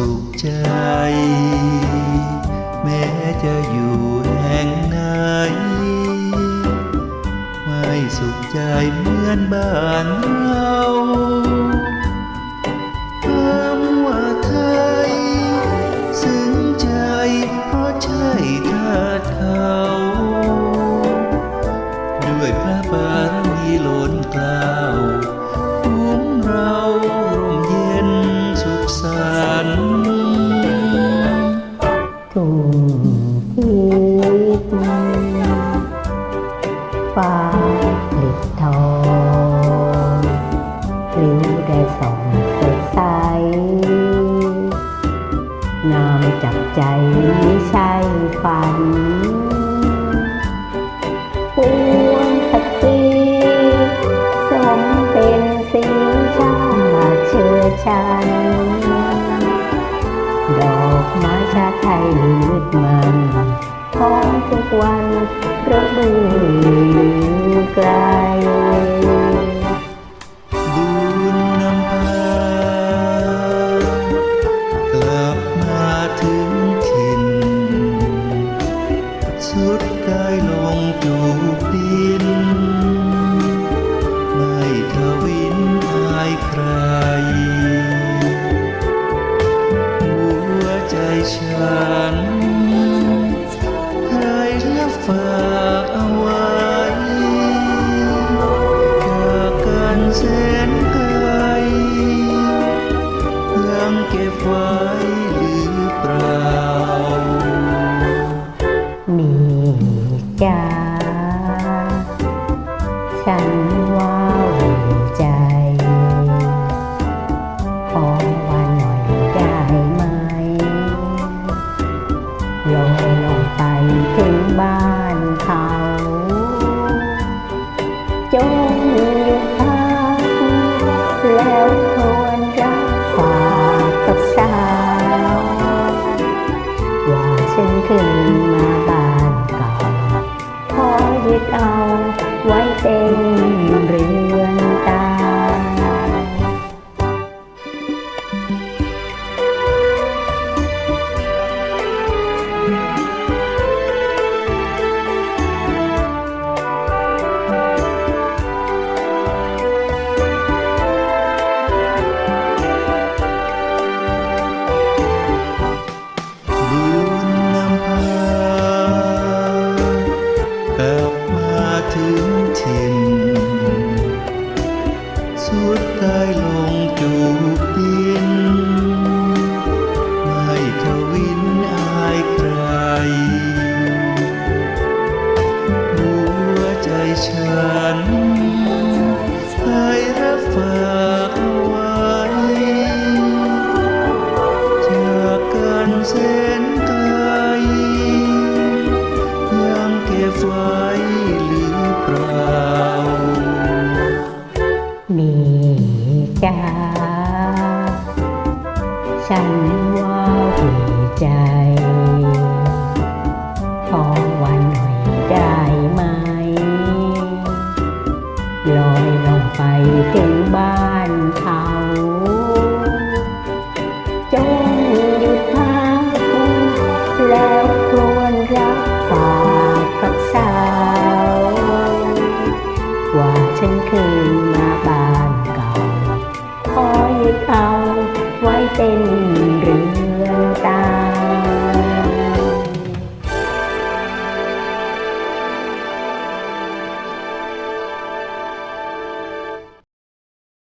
สุขใจ แม้จะอยู่แห่งไหน ไม่สุขใจเหมือนบ้านเรา ฟ้าผลิตทองริ้วได้ส่องสดใสงามจับใจไม่ใช่ฝันปวงสตรีสมเป็นสีชาติเชื้อชัน ดอกไม้ชาไทยลืดมัน หอมทุกวันระเบือไกลบุญนำพากลับมาถึงถิ่นสุดกายลงจูบดิน ไม่ทวินอายใคร หัวใจฉัน ฝากเอาไว้จากกันแสนไกลยังเก็บไว้หรือเปล่า มีจ้าฉันว่า สุ ฉันว่าหัวใจ ขอวันหน่อยได้ไหม ลอยลงไปถึงบ้านเขาจงหยุดพักแล้วควรรักปากกับสาว ว่าฉันคืนมาบ้านเก่าคอยเขาไว้เป็น